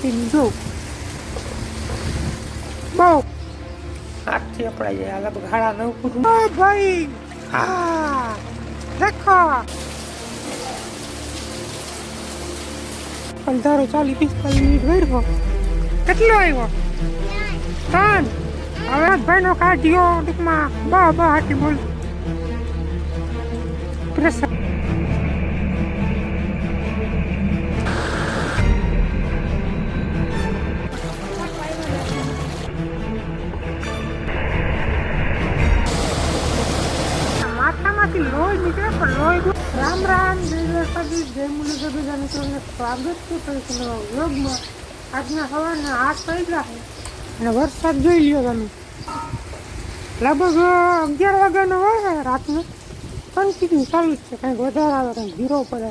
Continue જોઉં બહુ. હાથથી અપડાઈ જાય આ લગભગ હાડા નવ ફૂટ ઓ ભાઈ. હા. દેખો. પંદરો ચાલીસ પિસ્તાલીસ મિનિટ વર્યો કેટલો આવ્યો? ત્રણ. હવે ભાઈનો કાઢ્યો ટૂંકમાં. બા બા હાથી બોલ. પ્રેશર સ્વાગત છે ફરીથી નવા વ્લોગમાં આજના સવારના વાગ્યા છે. અને વરસાદ જોઈ લ્યો તમે. લગભગ અગિયાર વાગ્યાનો હોય રાતનો. કન્ટિન્યુ ચાલુ જ છે કંઈક વધારે આવે કંઈક ઝીરો પડે.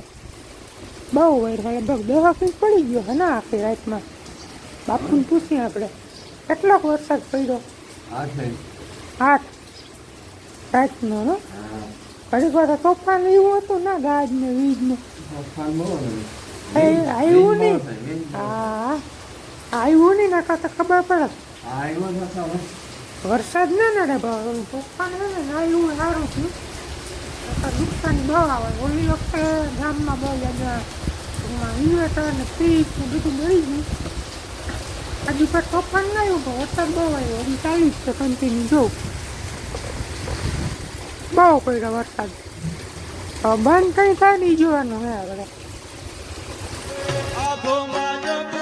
બહુ હોય લગભગ બે વખત પડી ગયો હે ને આખી રાતમાં. બાપુને પૂછીએ આપણે કેટલોક વરસાદ પડ્યો? આઠ રાતનો હા? ઘડીક વાર તોફાન એવું હતું ના ગાજ ને વીજ ને એ આવ્યું નહીં. હા આવ્યું નહીં નકા તો ખબર પડે. વરસાદ ના નડે ભાવ તોફાન હે ને આવ્યું સારું થયું નુકસાન બહુ આવે. ઓલી વખતે ગામમાં બહુ યાદ ઇન્વર્ટર ને ફ્રીજ ને બધું મળી ગયું. હજી પર તોફાન ના આવ્યું પણ વરસાદ બહુ આવ્યો. હજી ચાલુ જ છે કન્ટિન્યુ જોઉં બહુ પડ્યો વરસાદ. બંધ કંઈ થાય નહીં જોવાનું હે આપણે তোমার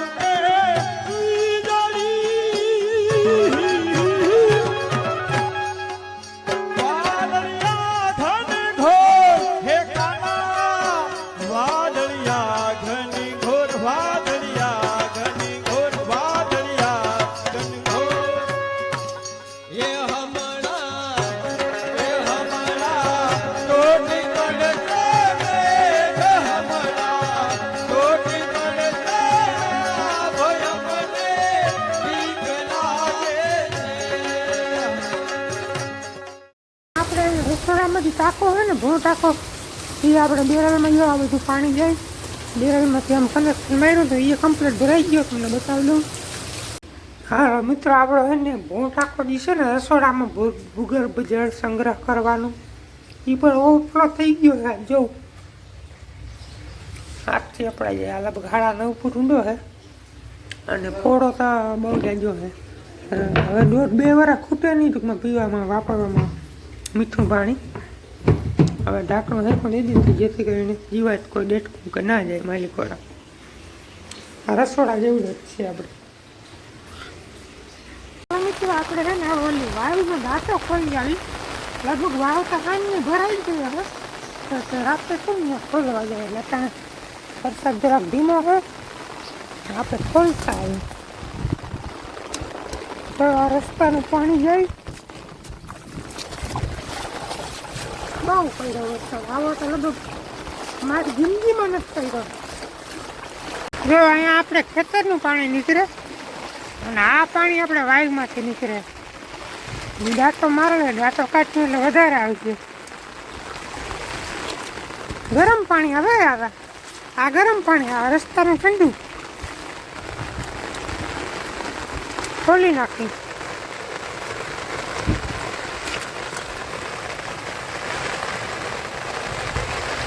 રસોડામાંથી ટાંકો હોય ને ભૂ ટાંકો એ આપણે બેરાલમાં જો આ બધું પાણી જાય. બેરાલમાંથી આમ કનેક્શન માર્યું તો એ કમ્પ્લીટ ભરાઈ ગયો, તમને બતાવી દઉં. હા, મિત્રો, આપણો છે ને ભૂ ટાંકો જે છે ને, રસોડામાં ભૂગર્ભ જળ સંગ્રહ કરવાનું. એ પણ ઓવરફ્લો થઈ ગયો છે જોઉં હાથથી આપણા જે આ ગાળા નવ ફૂટ ઊંડો છે. અને પોળો તો બહુ જાજો છે. હવે દોઢ બે વાર ખૂટે નહીં ટૂંકમાં પીવામાં, વાપરવામાં. મીઠું પાણી. હવે ઢાંકણું હે દઈ દીધું જેથી કરીને જીવાત કોઈ ડેટકું કે ના જાય માલિકોરા આ રસોડા જેવું જ છે આપણે. આપણે છે ને ઓલી વાયુમાં દાંતો ખોલી આવી. લગભગ વાવ તો સાંજની ભરાઈ ગઈ હવે. તો રાત્રે શું ખોલવા જાય? એટલે ત્યાં વરસાદ જરાક ધીમો હોય આપણે ખોલતા આવી તો આ રસ્તાનું પાણી જાય. બહુ કર્યો વરસાદ આવો તો લગભગ મારી જિંદગીમાં નથી કર્યો જો અહીંયા આપણે ખેતરનું પાણી નીકળે અને આ પાણી આપણે વાયુમાંથી નીકળે. દાંતો મારે દાંતો કાઢીએ એટલે વધારે આવશે. ગરમ પાણી હવે આવે. આ ગરમ પાણી આ રસ્તાનું ઠંડુ. ખોલી નાખી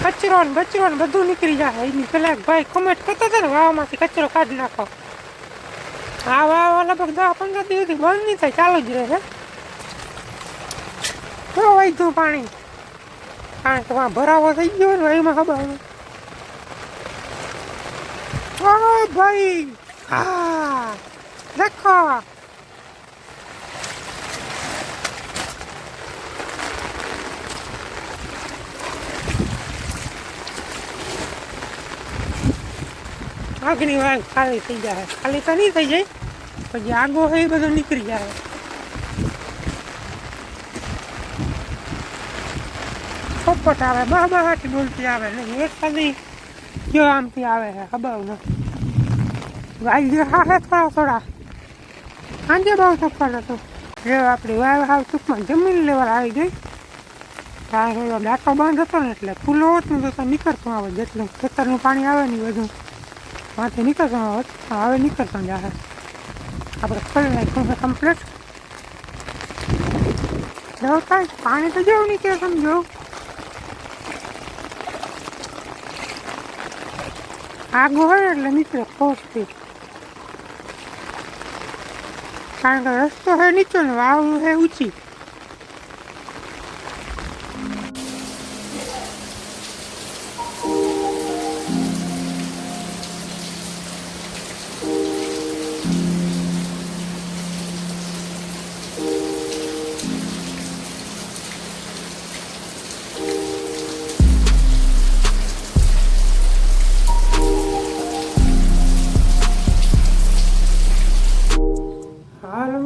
કચરો ને બચરો ને બધું નીકળી જાય એની પેલા ભાઈ કોમેન્ટ કરતા હતા ને, વાવમાંથી કચરો કાઢી નાખો. આ વાવ લગભગ દસ પંદર દિવસથી બંધ નહીં થાય, ચાલુ જ રહે તો વધ્યું પાણી. કારણ કે વાં ભરાવો થઈ ગયો ને એમાં ખબર ભાઈ, હા, દેખો. આગની વાળ ખાલી થઈ જાય. ખાલી તો નહીં થઈ જાય, પછી આગો હોય એ બધું નીકળી જાય. પોપટ આવે, બા બહાટી બોલતી આવે ને એક ખાલી જો આમથી આવે છે, ખબર નથી વાઈ ગયો હા થોડા થોડા. સાંજે બહુ તોફાન હતું. જે આપણી વાવ હાવ ટૂંકમાં જમીન લેવા આવી ગઈ. કારણ કે દાંતો બંધ હતો ને એટલે ફૂલો હોત ને તો નીકળતું આવે જેટલું ખેતરનું પાણી આવે ને બધું. માથે નીકળતા હોત હવે નીકળતા જાય આપણે કરી નાખ્યું છે કમ્પ્લીટ જો કાંઈ પાણી તો જેવું નીકળે સમજો આગું હોય એટલે નીકળે પહોંચતી કારણ કે રસ્તો છે નીચો વાવ હે ઊંચી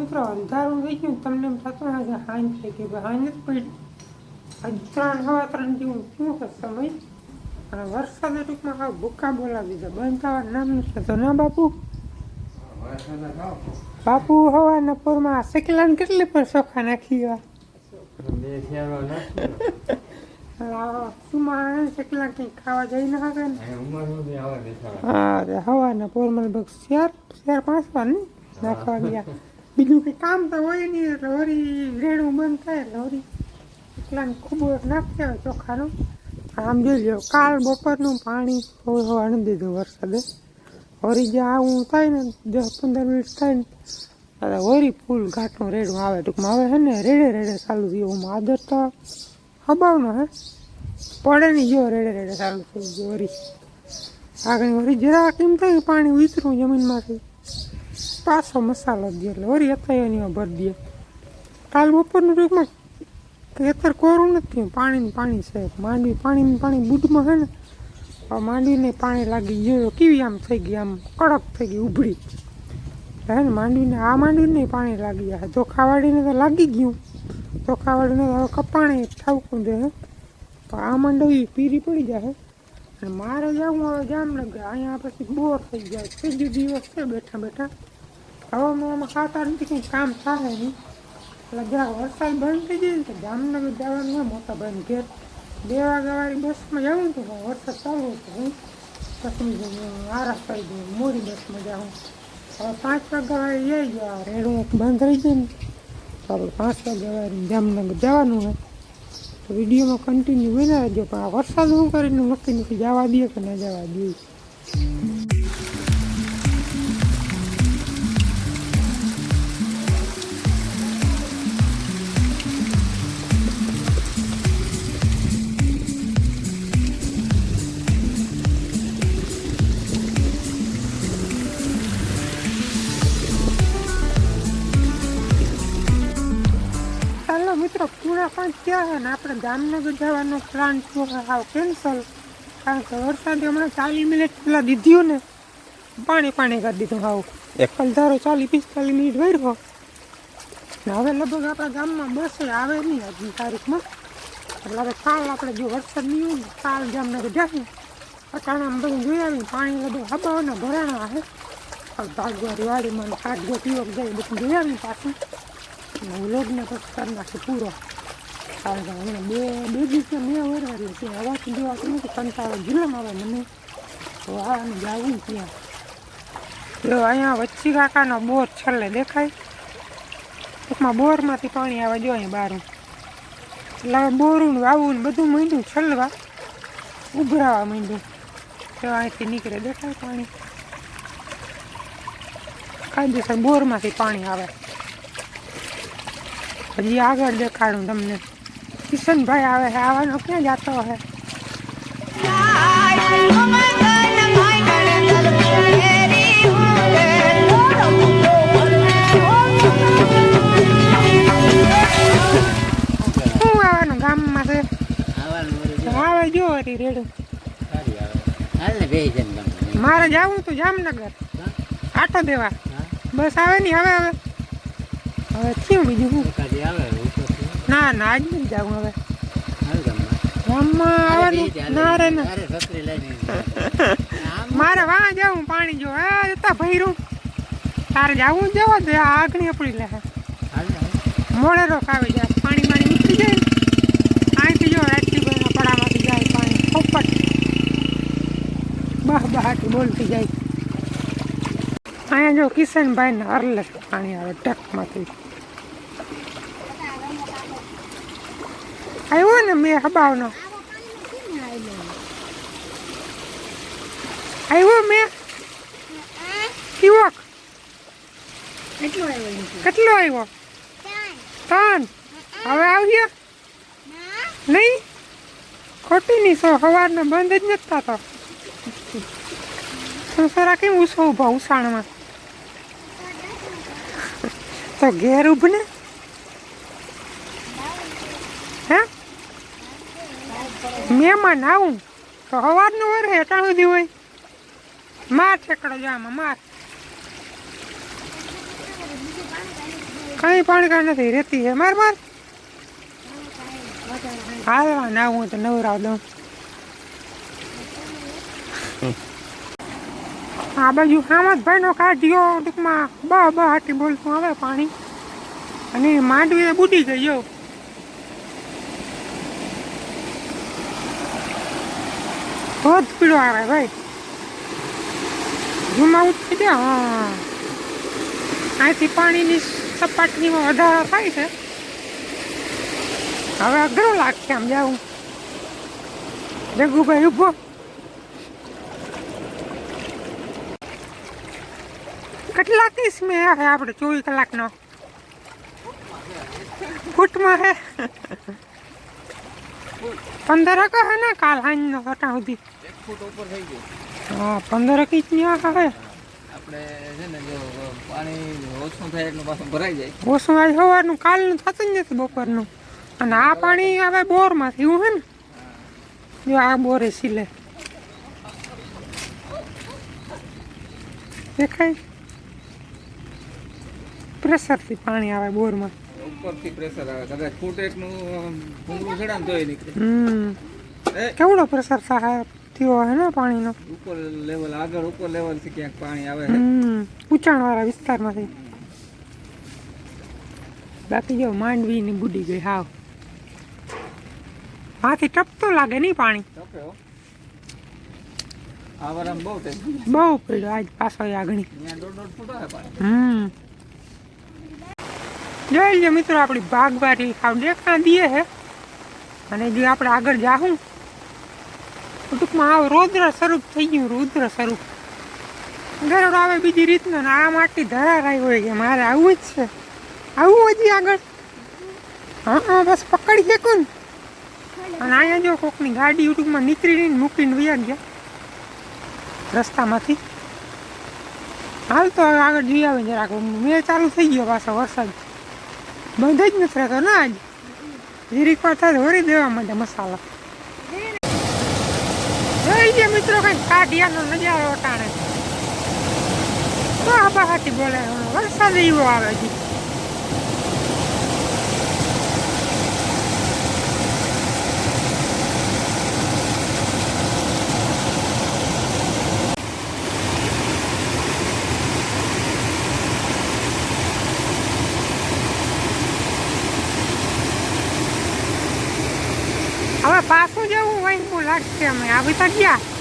મિત્રો અંધારું થઈ ગયું તમને એમ થતું કે હાંજ ગઈ પણ હાંજ જ પડી. ત્રણ હવા ત્રણ જેવું શું છે સમય. અને વરસાદે ટૂંકમાં હાવ ભૂકા બોલાવી દીધા બંધ થવા નામ છે તો ના બાપુ? બાપુ હવાના પોરમાં શેકલાને કેટલી પણ ચોખા નાખી ગયા સુમાં શેકલા કંઈ ખાવા જઈ ના શકે ને. હા હવાના પોરમાં લગભગ ચાર ચાર પાંચ વાર નાખવા ગયા. બીજું કંઈ કામ તો હોય નહીં. એટલે વળી રેડું બંધ થાય એટલે વળી એટલાને ખૂબ નાખી આવે ચોખાનું. આમ જોઈ કાલ બપોરનું પાણી હવે હવા નથી દીધું વરસાદે. વળી જે આવું થાય ને, દસ પંદર મિનિટ થાય ને એટલે વળી ફૂલ ઘાટનું રેડું આવે. ટૂંકમાં હવે હે ને, રેડે રેડે ચાલુ થયું. હું આદર તો હબાવનો હે. પડે નહીં જો રેડે રેડે ચાલુ થઈ ગયું વળી આગળ વળી જરાક એમ થાય પાણી ઉતરું જમીનમાંથી. પાછો મસાલો દે એટલે વળી અત્યારે એની ભરી દે કાલ બપોરનું ટૂંકમાં ખેતર કોરું નથી થયું. પાણી છે. માંડવી પાણી ને પાણી બૂટમાં છે ને માંડવીને પાણી લાગી ગયું. કેવી આમ થઈ ગઈ, આમ કડક થઈ ગઈ ઉભળી હે ને, માંડવીને, આ માંડવીને પાણી લાગી જાય ચોખાવાડીને તો લાગી ગયું. ચોખાવાડીને તો હવે કપાણે ઠાવકું દે પણ આ માંડવી પીરી પડી જાય અને મારે જવું હવે જામનગર અહીંયા પછી બોર થઈ જાય. ત્રીજો દિવસ છે બેઠા બેઠા. હવે મેં ખાતા નથી, કંઈ કામ થાય નહીં. એટલે જરાક વરસાદ બંધ થઈ જાય ને તો જામનગર જવાનું હોય, મોટા ભાઈને ઘેર. બે વાગ્યાવાળી બસમાં જવું તો વરસાદ ચાલુ હતો હું પછી હું આરામ કરી દઉં, મોડી બસમાં જાઉં. હવે પાંચ વાગ્યાવાળી જઈ ગયો રેડો બંધ રહી જાય ને. તો આપણે પાંચ વાગ્યાવાળી જામનગર જવાનું હોય. તો વિડીયોમાં કન્ટિન્યુ બના રહેજો, પણ આ વરસાદ શું કરીને નક્કી નથી જવા દે કે ના જવા દે. પાંચ થયા છે ને આપણે જામનગર જવાનો પ્લાન થયો હાવ કેન્સલ કારણ કે વરસાદે હમણાં ચાલીસ મિનિટ પહેલાં દીધું ને પાણી પાણી કરી દીધું હાવ. એક ધારો ચાલીસ પિસ્તાલીસ મિનિટ વર્યો હવે લગભગ આપણા ગામમાં બસ આવે નહીં આજની તારીખમાં. એટલે હવે કાલ આપણે જો વરસાદ નહીં હોય કાલ જામનગર જાય આમ બધું જોઈ આવી પાણી બધું હબાવાના ભરાણા આવે ભાગવા રિવાડીમાં કાઢો પીવક જાય બધું જોઈ આવી પાછું. લગ્ન પછી કરી નાખે પૂરો. હમણાં બે બે મેં વરવારી છે અવાજ જોવા નથી કંટાળો જિલ્લામાં આવે મને તો આવવાનું જવું ત્યાં જો અહીંયા વચ્ચી કાકાનો બોર છેલ્લે દેખાય ટૂંકમાં બોરમાંથી પાણી આવે. જો અહીં બારું એટલે હવે બોરું વાવું ને બધું માંડ્યું છલવા ઉભરાવા માંડ્યું તો અહીંથી નીકળે દેખાય પાણી કાયદેસર બોરમાંથી પાણી આવે હજી આગળ દેખાડું તમને. કિશનભાઈ આવે છે આવવાનો ક્યાં જતો હે શું આવવાનું ગામમાં છે આવે જો હરી રેડું મારે જવું તું જામનગર આટો દેવા બસ આવે નહીં હવે હવે હવે થયું બીજું શું મારે વાં જવું પાણી જો હે જતા તારે જવું જવો આ આગણી આપણી લે મોડે રોક આવી જાય પાણી પાણી નીકળી જાય અહીંથી જો બધા પડામાંથી જાય પાણી પોપટ બહ બહાટી બોલતી જાય અહીંયા જો કિશનભાઈ ને હરલે પાણી આવે, ટકમાંથી. આવ્યો ને મેં હબાવનો આવ્યો મેં કેવોક કેટલું આવ્યું ત્રણ હવે આવ્યો નહીં ખોટી નહીં સો સવારનો બંધ જ નથી થતો સંસારા કેમ ઉસો ઊભા ઉસાણમાં તો ઘેર ઉભને હે મહેમાન આવું, તો સવારનું વર હે અટાણ સુધી હોય. માર છેકડો જામાં માર. કઈ પાણી કાંઈ નથી, રેતી હે માર માર. હાલવા ના હું તો નવરાવ દઉં. આ બાજુ ભાઈ નો કાઢ્યો ટૂંકમાં. બ બ હાટી બોલતું આવે પાણી. અને માંડવી બુડી ગઈ જો જ પીળો આવે ભાઈ. ઝુમા ઉઠી ગયા, હા. અહીંથી પાણીની સપાટીમાં વધારો થાય છે. હવે અઘરો લાગશે આમ જાવું જગુભાઈ ઊભો કેટલા કિસ મેં આપણે ચોવીસ કલાકનો? ફૂટમાં હે. પંદર હક હે ને કાલ હાંજનો હટા સુધી. એક ફૂટ ઉપર થઈ ગયો. હા પંદર કિંચની હે આપણે છે ને જો પાણી ઓછું થાય એટલું પાછું ભરાઈ જાય. ઓછું આજ સવારનું કાલનું થતું જ નથી બપોરનું. અને આ પાણી આવે બોરમાંથી એવું હે ને. જો આ બોરે સિલે. દેખાય? પ્રેશરથી પાણી આવે બોરમાં. ઉપરથી પ્રેશર આવે. કદાચ ફૂટ એકનું ભૂંગળું ચડે ને તોય નીકળે. કેવડો પ્રેશર સાહેબ થયો હે ને પાણીનો? ઉપર લેવલ આગળ ઉપર લેવલથી ક્યાંક પાણી આવે છે. હમ. ઊંચાણવાળા વિસ્તારમાંથી. બાકી જો માંડવી ની બુડી ગઈ હાવ. હાથી ટપતો લાગે નહીં પાણી. તપે આ વાર બહુ બહુ પડ્યો આજ પાછો આગળ. હમ. જોઈ લો મિત્રો, આપણી ભાગવારી ખાવ દેખા દે હે. અને જો આપણે આગળ જાહું, ટૂંકમાં આવ રૌદ્ર સ્વરૂપ થઈ ગયું, રુદ્ર સ્વરૂપ. ગરડ આવે બીજી રીતનો ને આ માટી ધરારાઈ હોય કે મારે આવું જ છે. આવું હજી આગળ? હા હા, બસ પકડી શકું ને. અને અહીંયા જો કોકની ગાડી ટૂંકમાં નીકળીને મૂકીને વયા ગયા રસ્તામાંથી. હાલ તો આગળ જઈ આવે જરાક. મેં ચાલુ થઈ ગયો પાછો વરસાદ. બંધ જ નથી રહેતો ના આજ જીરીક વાર થાય તો વળી દેવા માટે મસાલા જોઈ ગયા મિત્રો કઈ કાઢિયાનો નજારો અટાણે તો આ બહાટી બોલે વરસાદ એવો આવે છે હવે પાછું જવું હોય એવું લાગશે અમે આવી તો ગયા.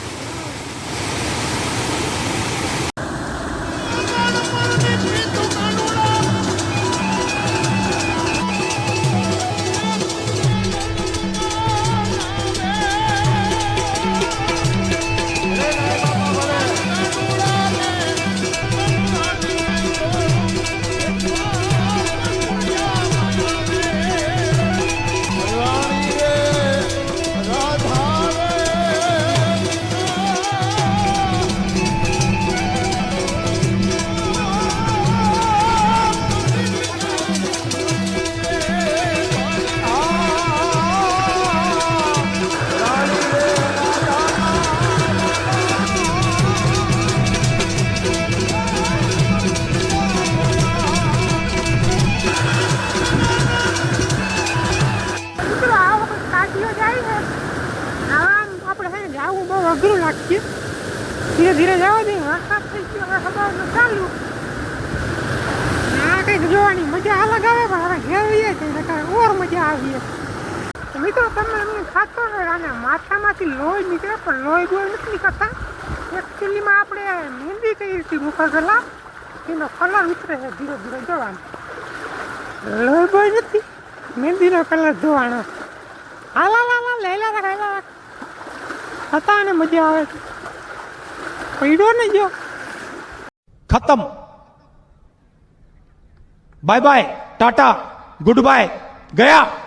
અને માથામાંથી લોહી નીકળે, પણ લોહી ગોળ નથી નીકળતા. એકચ્યુઅલીમાં આપણે મહેંદી કઈ રીતે મૂકો ગયેલા એનો કલર ઉતરે છે ધીરે ધીરે જોવાનો. લોહી ગોળ નથી મહેંદીનો કલર જોવાનો. હાલ લાલા હાલ લહેલા રાખ હેલા રાખ હતા અને મજા આવે છે. પડ્યો ને જો. ખતમ. Bye bye tata good bye ગયા.